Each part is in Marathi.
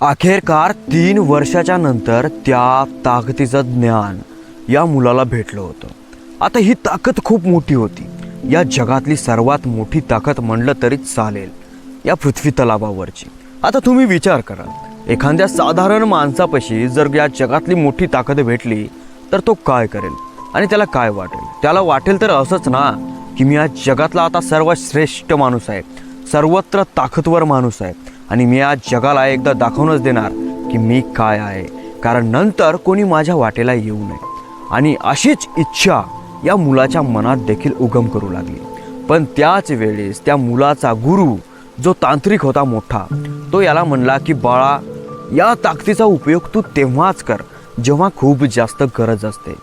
अखेरकार तीन वर्षाच्या नंतर त्या ताकदीचं ज्ञान या मुलाला भेटलं होतं. आता ही ताकद खूप मोठी होती. या जगातली सर्वात मोठी ताकद म्हणलं तरी चालेल या पृथ्वी तलावावरची. आता तुम्ही विचार करा एखाद्या साधारण माणसापाशी जर या जगातली मोठी ताकद भेटली तर तो काय करेल? आणि त्याला काय वाटेल? त्याला वाटेल तर असंच ना की मी या जगातला आता सर्वात श्रेष्ठ माणूस आहे सर्वत्र ताकदवर माणूस आहे. आणि मी आज जगाला एकदा दाखवूनच देणार की मी काय आहे. कारण नंतर कोणी माझ्या वाटेला येऊ नये. आणि अशीच इच्छा या मुलाच्या मनात देखील उगम करू लागली. पण त्याच वेळेस त्या मुलाचा गुरु जो तांत्रिक होता मोठा तो याला म्हणला की बाळा या ताकदीचा उपयोग तू तेव्हाच कर जेव्हा खूप जास्त गरज असते.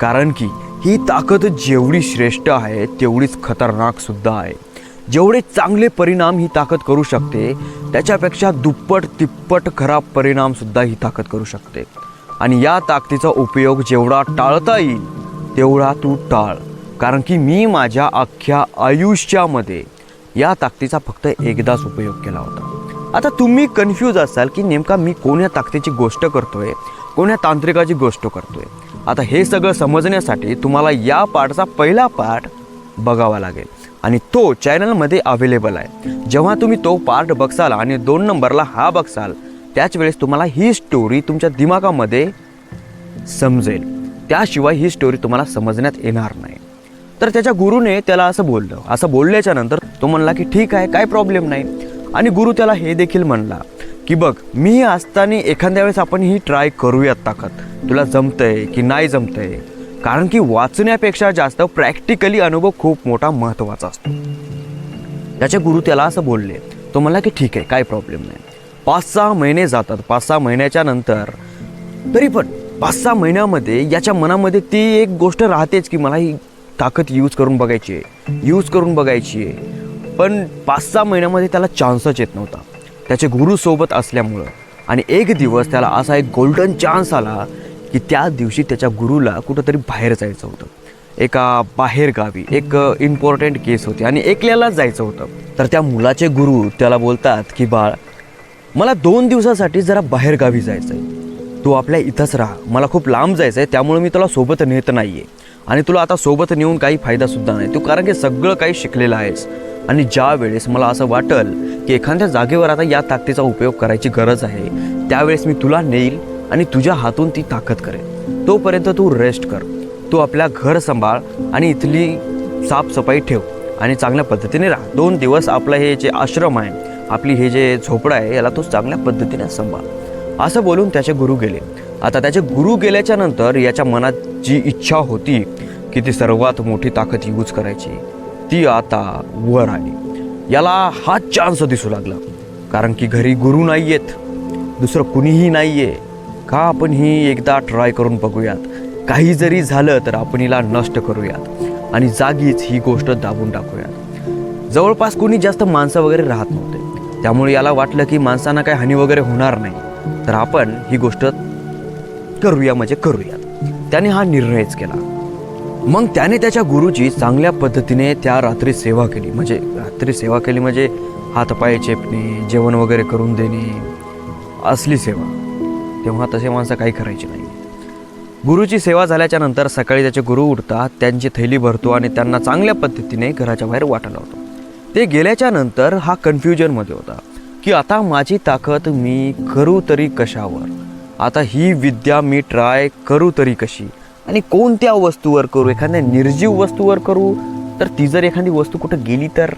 कारण की ही ताकद जेवढी श्रेष्ठ आहे तेवढीच खतरनाक सुद्धा आहे. जेवढे चांगले परिणाम ही ताकद करू शकते त्याच्यापेक्षा दुप्पट तिप्पट खराब परिणामसुद्धा ही ताकद करू शकते. आणि या ताकदीचा उपयोग जेवढा टाळता येईल तेवढा तू टाळ. कारण की मी माझ्या अख्ख्या आयुष्यामध्ये या ताकदीचा फक्त एकदाच उपयोग केला होता. आता तुम्ही कन्फ्यूज असाल की नेमका मी कोण्या ताकदीची गोष्ट करतोय कोण्या तांत्रिकाची गोष्ट करतोय. आता हे सगळं समजण्यासाठी तुम्हाला या पार्टचा पहिला पाठ बघावा लागेल. आणि तो चॅनलमध्ये अवेलेबल आहे. जेव्हा तुम्ही तो पार्ट बघसाल आणि दोन नंबरला हा बघसाल त्याच वेळेस तुम्हाला ही स्टोरी तुमच्या दिमागामध्ये समजेल. त्याशिवाय ही स्टोरी तुम्हाला समजण्यात येणार नाही. तर त्याच्या गुरुने त्याला असं बोललं. असं बोलल्याच्या नंतर तो म्हणला की ठीक आहे काय प्रॉब्लेम नाही. आणि गुरु त्याला हे देखील म्हणला की बघ मी असताना एखाद्या वेळेस आपण ही ट्राय करूयात ताकद. तुला जमतंय की नाही जमतंय? कारण की वाचण्यापेक्षा जास्त प्रॅक्टिकली अनुभव खूप मोठा महत्त्वाचा असतो. त्याचे गुरु त्याला असं बोलले तो म्हणला की ठीक आहे काय प्रॉब्लेम नाही. पाच सहा महिने जातात पाच सहा महिन्याच्या नंतर तरी पण पाच सहा महिन्यामध्ये याच्या मनामध्ये ती एक गोष्ट राहतेच की मला ही ताकद यूज करून बघायची आहे यूज करून बघायची आहे. पण पाच सहा महिन्यामध्ये त्याला चान्सच येत नव्हता. त्याचे गुरु सोबत असल्यामुळं आणि एक दिवस त्याला असा एक गोल्डन चान्स आला की त्या दिवशी त्याच्या गुरुला कुठंतरी बाहेर जायचं होतं. एका बाहेर गावी एक इम्पॉर्टंट केस होती आणि एकल्यालाच जायचं होतं. तर त्या मुलाचे गुरु त्याला बोलतात की बाळ मला दोन दिवसासाठी जरा बाहेर गावी जायचं आहे तू आपल्या इथंच राहा. मला खूप लांब जायचं आहे त्यामुळे मी तुला सोबत नेत नाही आहे आणि तुला आता सोबत नेऊन काही फायदासुद्धा नाही. तू कारण की सगळं काही शिकलेलं आहेस. आणि ज्या वेळेस मला असं वाटल की एखाद्या जागेवर आता या ताकदीचा उपयोग करायची गरज आहे त्यावेळेस मी तुला नेईल आणि तुझ्या हातून ती ताकद करेल. तोपर्यंत तू रेस्ट कर. तू आपल्या घर सांभाळ आणि इथली साफसफाई ठेव आणि चांगल्या पद्धतीने राहा. दोन दिवस आपलं हे जे आश्रम आहे आपली हे जे झोपडं आहे याला तू चांगल्या पद्धतीने सांभाळ. असं बोलून त्याचे गुरु गेले. आता त्याचे गुरु गेल्याच्यानंतर याच्या मनात जी इच्छा होती की ती सर्वात मोठी ताकद यूज करायची ती आता वर आली. याला हा चान्स दिसू लागला. कारण की घरी गुरु नाही आहेत दुसरं कुणीही नाही आहे का आपण ही एकदा ट्राय करून बघूयात? काही जरी झालं तर आपण हिला नष्ट करूयात. आणि जागीच ही गोष्ट दाबून टाकूयात. जवळपास कोणी जास्त माणसं वगैरे राहत नव्हते. त्यामुळे याला वाटलं की माणसांना काही हानी वगैरे होणार नाही. तर आपण ही गोष्ट करूया म्हणजे करूया त्याने हा निर्णयच केला. मग त्याने त्याच्या गुरुची चांगल्या पद्धतीने त्या रात्री सेवा केली. म्हणजे रात्री सेवा केली म्हणजे हातपाय चेपणे जेवण वगैरे करून देणे असली सेवा. तेव्हा तसे माणसं काही करायची नाही गुरुची सेवा झाल्याच्यानंतर सकाळी त्याचे गुरु उठतात त्यांची थैली भरतो आणि त्यांना चांगल्या पद्धतीने घराच्या बाहेर वाटा लावतो. ते गेल्याच्यानंतर हा कन्फ्युजनमध्ये होता की आता माझी ताकद मी करू तरी कशावर? आता ही विद्या मी ट्राय करू तरी कशी? आणि कोणत्या वस्तूवर करू? एखाद्या निर्जीव वस्तूवर करू? तर ती जर एखादी वस्तू कुठं गेली तर?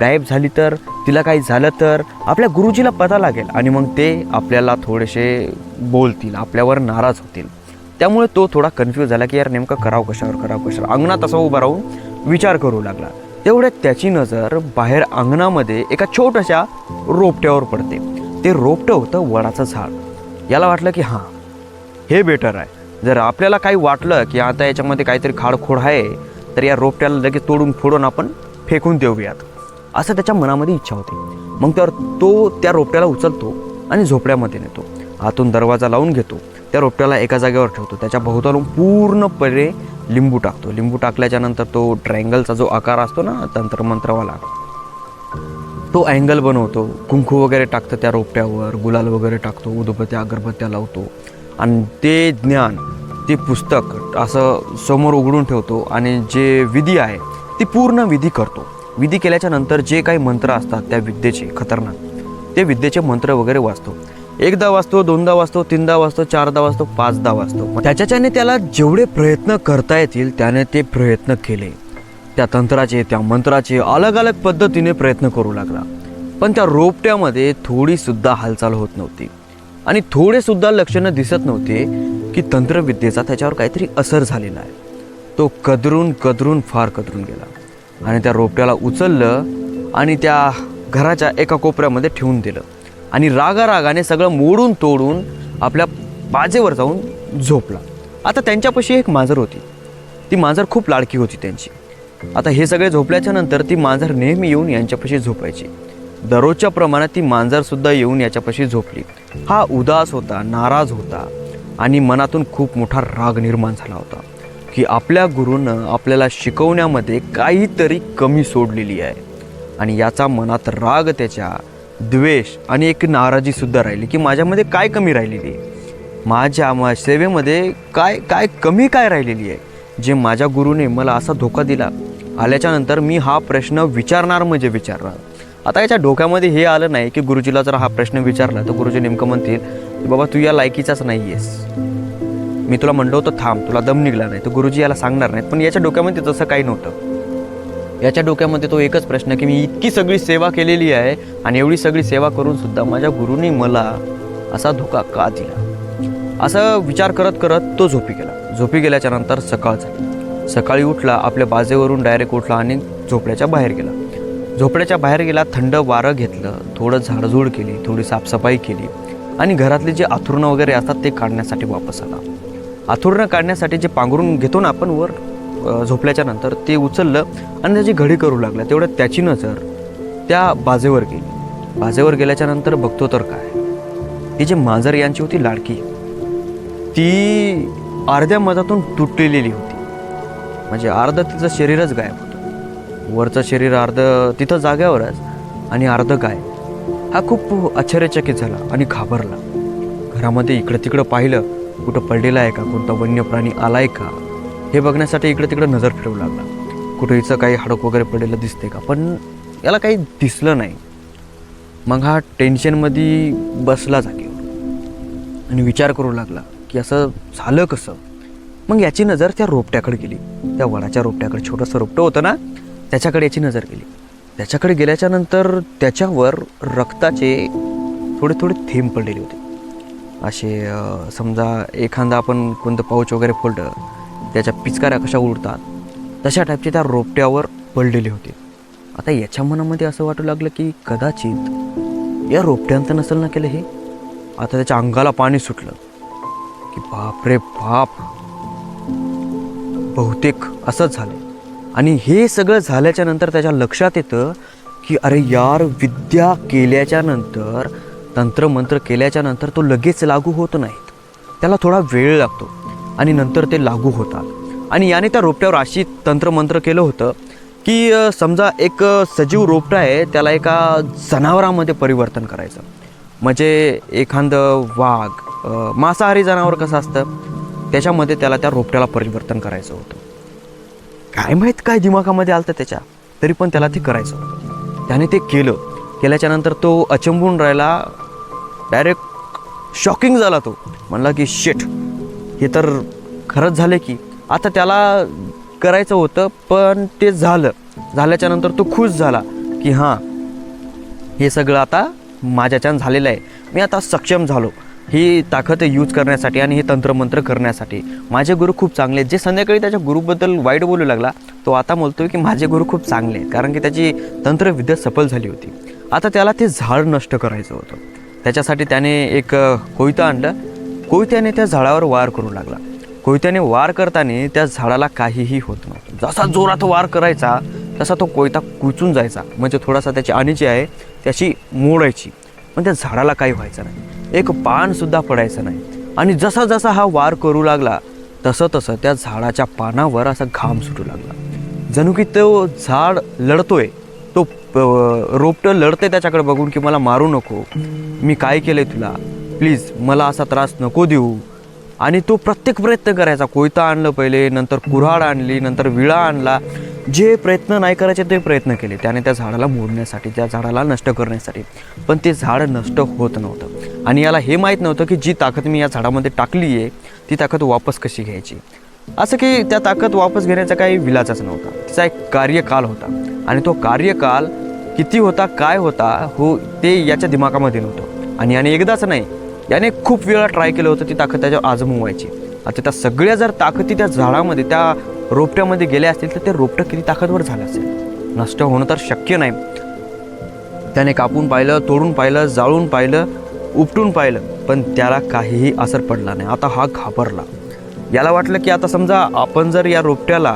गायब झाली तर तिला काही झालं तर आपल्या गुरुजीला पता लागेल. आणि मग ते आपल्याला थोडेसे बोलतील आपल्यावर नाराज होतील. त्यामुळे तो थोडा कन्फ्यूज झाला की यार नेमकं करावं कशावर करावं कशावर. अंगणात असा उभा राहून विचार करू लागला. तेवढ्यात त्याची नजर बाहेर अंगणामध्ये एका छोट्याशा रोपट्यावर पडते. ते रोपटं होतं वडाचं झाड. याला वाटलं की हां हे बेटर आहे. जर आपल्याला काही वाटलं की आता याच्यामध्ये काहीतरी खाडखोड आहे तर या रोपट्याला लगेच तोडून फोडून आपण फेकून देऊयात. असं त्याच्या मनामध्ये इच्छा होती. मग तर तो त्या रोपट्याला उचलतो आणि झोपड्यामध्ये नेतो. आतून दरवाजा लावून घेतो. त्या रोपट्याला एका जागेवर ठेवतो. त्याच्या भोवतालून पूर्णपणे लिंबू टाकतो. लिंबू टाकल्याच्या नंतर तो ट्रायंगलचा जो आकार असतो ना तंत्रमंत्रवाला तो अँगल बनवतो. कुंकू वगैरे टाकतं त्या रोपट्यावर गुलाल वगैरे टाकतो उदबत्या अगरबत्त्या लावतो. आणि ते ज्ञान ते पुस्तक असं समोर उघडून ठेवतो आणि जे विधी आहे ती पूर्ण विधी करतो. विधी केल्याच्यानंतर जे काही मंत्र असतात त्या विद्येचे खतरनाक. ते विद्येचे मंत्र वगैरे वाचतो. एकदा वाचतो दोनदा वाचतो तीनदा वाचतो चारदा वाचतो पाचदा वाचतो. त्याच्याच्याने त्याला जेवढे प्रयत्न करता येतील त्याने ते प्रयत्न केले. त्या तंत्राचे त्या मंत्राचे अलग अलग पद्धतीने प्रयत्न करू लागला. पण त्या रोपट्यामध्ये थोडी सुद्धा हालचाल होत नव्हती. आणि थोडे सुद्धा लक्षणं दिसत नव्हते की तंत्रविद्येचा त्याच्यावर काहीतरी असर झालेला आहे. तो कदरून कदरून फार कदरून गेला. आणि त्या रोपट्याला उचललं आणि त्या घराच्या एका कोपऱ्यामध्ये ठेवून दिलं. आणि रागारागाने सगळं मोडून तोडून आपल्या बाजेवर जाऊन झोपला. आता त्यांच्यापाशी एक मांजर होती. ती मांजर खूप लाडकी होती त्यांची. आता हे सगळे झोपल्याच्या नंतर ती मांजर नेहमी येऊन यांच्यापाशी झोपायची. दररोजच्या प्रमाणात ती मांजरसुद्धा येऊन याच्यापाशी झोपली. हा उदास होता नाराज होता आणि मनातून खूप मोठा राग निर्माण झाला होता. की आपल्या गुरूनं आपल्याला शिकवण्यामध्ये काहीतरी कमी सोडलेली आहे. आणि याचा मनात राग त्याच्या द्वेष आणि एक नाराजीसुद्धा राहिली की माझ्यामध्ये काय कमी राहिलेली आहे? माझ्या मा सेवेमध्ये काय काय कमी काय राहिलेली आहे? जे माझ्या गुरुने मला असा धोका दिला आल्याच्यानंतर मी हा प्रश्न विचारणार म्हणजे विचारणार. आता याच्या डोक्यामध्ये हे आलं नाही की गुरुजीला जर हा प्रश्न विचारला तर गुरुजी नेमकं म्हणतील की बाबा तू या लायकीचाच नाही आहेस मी तुला म्हणलो होतं थांब तुला दम निघला नाही तर गुरुजी याला सांगणार नाहीत पण याच्या डोक्यामध्ये तसं काही नव्हतं. याच्या डोक्यामध्ये तो एकच प्रश्न की मी इतकी सगळी सेवा केलेली आहे आणि एवढी सगळी सेवा करून सुद्धा माझ्या गुरुने मला असा धोका का दिला? असं विचार करत करत तो झोपी गेला. झोपी गेल्याच्यानंतर सकाळ झाली. सकाळी उठला आपल्या बाजेवरून डायरेक्ट उठला आणि झोपड्याच्या बाहेर गेला. झोपड्याच्या बाहेर गेला थंड वारं घेतलं थोडं झाडझूड केली थोडी साफसफाई केली आणि घरातले जे आथुरणं वगैरे असतात ते काढण्यासाठी वापस आला. आथुरणं काढण्यासाठी जे पांघरून घेतो ना आपण वर झोपल्याच्या नंतर ते उचललं आणि त्याची घडी करू लागलं. तेवढं त्याची नजर त्या बाजेवर गेली. बाजेवर गेल्याच्यानंतर बघतो तर काय? ती जी मांजर यांची होती लाडकी ती अर्ध्या मधातून तुटलेली होती. म्हणजे अर्ध तिचं शरीरच गायब होतं. वरचं शरीर अर्ध तिथं जाग्यावरच आणि अर्ध गायब. हा खूप आश्चर्यचकित झाला आणि घाबरला. घरामध्ये इकडं तिकडं पाहिलं कुठं पडलेला आहे का? कोणता वन्य प्राणी आलाय का? हे बघण्यासाठी इकडे तिकडे नजर फिरवू लागला. कुठं हिचं काही हडक वगैरे पडलेलं दिसते का? पण याला काही दिसलं नाही. मग हा टेन्शनमध्ये बसला जागेवर. आणि विचार करू लागला की असं झालं कसं? मग याची नजर त्या रोपट्याकडे गेली. त्या वडाच्या रोपट्याकडे छोटंसं रोपटं होतं ना? त्याच्याकडे याची नजर गेली. त्याच्याकडे गेल्याच्यानंतर त्याच्यावर रक्ताचे थोडे थोडे थेंब पडलेले होते. असे समजा एखादा आपण कोणतं पाऊच वगैरे फोडलं त्याच्या पिचकाऱ्या कशा उडतात तशा टाईपचे त्या रोपट्यावर पडलेले होते. आता याच्या मनामध्ये असं वाटू लागलं की कदाचित या रोपट्यांचं नसेल ना केलं हे? आता त्याच्या अंगाला पाणी सुटलं की बाप रे बाप. बहुतेक असंच झालं. आणि हे सगळं झाल्याच्यानंतर त्याच्या लक्षात येतं की अरे यार विद्या केल्याच्यानंतर तंत्रमंत्र केल्याच्यानंतर तो लगेच लागू होत नाहीत. त्याला थोडा वेळ लागतो आणि नंतर ते लागू होतात. आणि याने त्या रोपट्यावर अशी तंत्रमंत्र केलं होतं की समजा एक सजीव रोपटा आहे त्याला एका जनावरामध्ये परिवर्तन करायचं. म्हणजे एखादं वाघ मांसाहारी जनावर कसं असतं? त्याच्यामध्ये त्याला त्या रोपट्याला परिवर्तन करायचं होतं. काय माहीत काय दिमागामध्ये आलं त्याच्या? तरी पण त्याला ते करायचं होतं. त्याने ते केलं. केल्याच्यानंतर तो अचंबून राहिला डायरेक्ट शॉकिंग झाला तो. म्हणला की शेट हे तर खरंच झालं की आता त्याला करायचं होतं पण ते झालं. झाल्याच्यानंतर तो खुश झाला की हां हे सगळं आता माझ्याच्यानं झालेलं आहे. मी आता सक्षम झालो. ही ताकद यूज करण्यासाठी आणि हे तंत्रमंत्र करण्यासाठी. माझे गुरु खूप चांगले आहेत. जे संध्याकाळी त्याच्या गुरुबद्दल वाईट बोलू लागला तो आता बोलतोय की माझे गुरु खूप चांगले आहेत. कारण की त्याची तंत्रविद्या सफल झाली होती. आता त्याला ते झाड नष्ट करायचं होतं. त्याच्यासाठी त्याने एक कोयता आणलं. कोयत्याने त्या झाडावर वार करू लागला. कोयत्याने वार करताना त्या झाडाला काहीही होत नव्हतं. जसा जोरात वार करायचा तसा तो कोयता कुचून जायचा. म्हणजे थोडासा त्याची आणि जी आहे त्याची मोडायची. पण त्या झाडाला काही व्हायचं नाही. एक पानसुद्धा पडायचं नाही. आणि जसा जसा हा वार करू लागला तसं तसं त्या झाडाच्या पानावर असा घाम सुटू लागला. जणू की तो झाड लढतोय तो रोपटं लढते त्याच्याकडे बघून की मला मारू नको. मी काय केलंय तुला? प्लीज मला असा त्रास नको देऊ. आणि तो प्रत्येक प्रयत्न करायचा. कोयता आणलं पहिले नंतर कुऱ्हाड आणली नंतर विळा आणला. जे प्रयत्न नाही करायचे ते प्रयत्न केले. त्याने त्या झाडाला मोडण्यासाठी त्या झाडाला नष्ट करण्यासाठी. पण ते झाड नष्ट होत नव्हतं. आणि याला हे माहीत नव्हतं की जी ताकद मी या झाडामध्ये टाकली आहे ती ताकद वापस कशी घ्यायची? असं की त्या ताकद वापस घेण्याचा काही विलाचाच नव्हता. तिचा एक कार्यकाल होता. आणि तो कार्यकाल किती होता काय होता हो ते याच्या दिमागामध्ये नव्हतं. आणि याने एकदाच नाही याने खूप वेळा ट्राय केलं होतं ती ताकद त्याच्यावर व्हायची आता त्या सगळ्या जर ताकदी त्या झाडामध्ये त्या रोपट्यामध्ये गेल्या असतील तर ते रोपटं किती ताकदवर झालं असेल? नष्ट होणं तर शक्य नाही. त्याने कापून पाहिलं तोडून पाहिलं जाळून पाहिलं उपटून पाहिलं पण त्याला काहीही असर पडला नाही. आता हा घाबरला. याला वाटलं की आता समजा आपण जर या रोपट्याला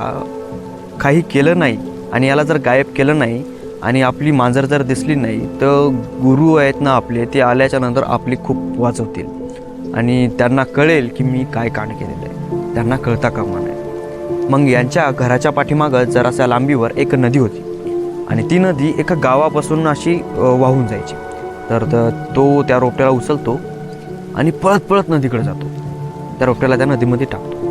काही केलं नाही आणि याला जर गायब केलं नाही आणि आपली मांजर जर दिसली नाही तर गुरु आहेत ना आपले ते आल्याच्यानंतर आपली खूप वाचवतील. आणि त्यांना कळेल की मी काय कांड केलेलं आहे. त्यांना कळता कामा नाही मग यांच्या घराच्या पाठीमागं जराशा लांबीवर एक नदी होती. आणि ती नदी एका गावापासून अशी वाहून जायची. तर तो त्या रोपट्याला उचलतो आणि पळत पळत नदीकडे जातो. त्या रोपट्याला त्या नदीमध्ये टाकतो.